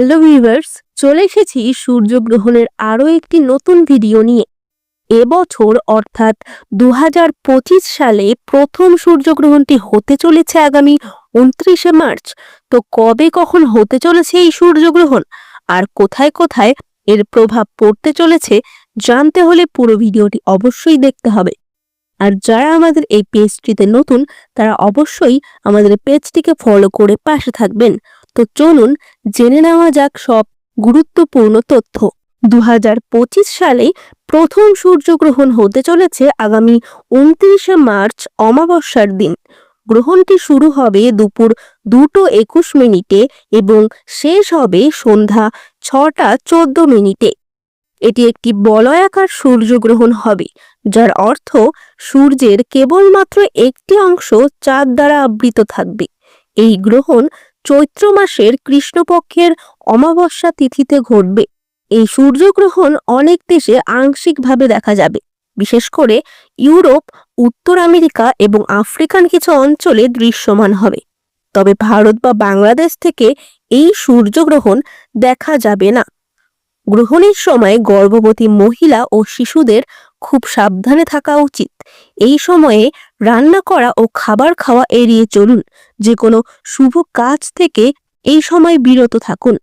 Hello viewers চলে এসেছি সূর্যগ্রহণের আরও একটি নতুন ভিডিও নিয়ে। এবছর অর্থাৎ দু হাজার পঁচিশ সালে প্রথম সূর্যগ্রহণটি হতে চলেছে আগামী উনত্রিশে মার্চ। তো কবে কখন হতে চলেছে এই সূর্যগ্রহণ? আর কোথায় কোথায় এর প্রভাব পড়তে চলেছে জানতে হলে পুরো ভিডিওটি অবশ্যই দেখতে হবে। আর যারা আমাদের এই পেজটিতে নতুন, তারা অবশ্যই আমাদের পেজটিকে ফলো করে পাশে থাকবেন। তো চলুন জেনে নেওয়া যাক সব গুরুত্বপূর্ণ তথ্য। দু হাজার পঁচিশ সালে প্রথম সূর্যগ্রহণ হতে চলেছে আগামী উনত্রিশে মার্চ অমাবস্যার দিন। গ্রহণটি শুরু হবে দুপুর দুটো একুশ মিনিটে এবং শেষ হবে সন্ধ্যা ছটা চোদ্দ মিনিটে। এটি একটি বলয়াকার সূর্যগ্রহণ হবে, যার অর্থ সূর্যের কেবলমাত্র একটি অংশ চাঁদ দ্বারা আবৃত থাকবে। এই গ্রহণ চৈত্র মাসের কৃষ্ণপক্ষের অমাবস্যা তিথিতে ঘটবে। এই সূর্যগ্রহণ অনেক দেশে আংশিকভাবে দেখা যাবে। বিশেষ করে ইউরোপ, উত্তর আমেরিকা এবং আফ্রিকান কিছু অঞ্চলে দৃশ্যমান হবে। তবে ভারত বা বাংলাদেশ থেকে এই সূর্যগ্রহণ দেখা যাবে না। গ্রহণের সময় গর্ভবতী মহিলা ও শিশুদের খুব সাবধানে থাকা উচিত। এই সময়ে রান্না করা ও খাবার খাওয়া এড়িয়ে চলুন। যে কোনো শুভ কাজ থেকে এই সময় বিরত থাকুন।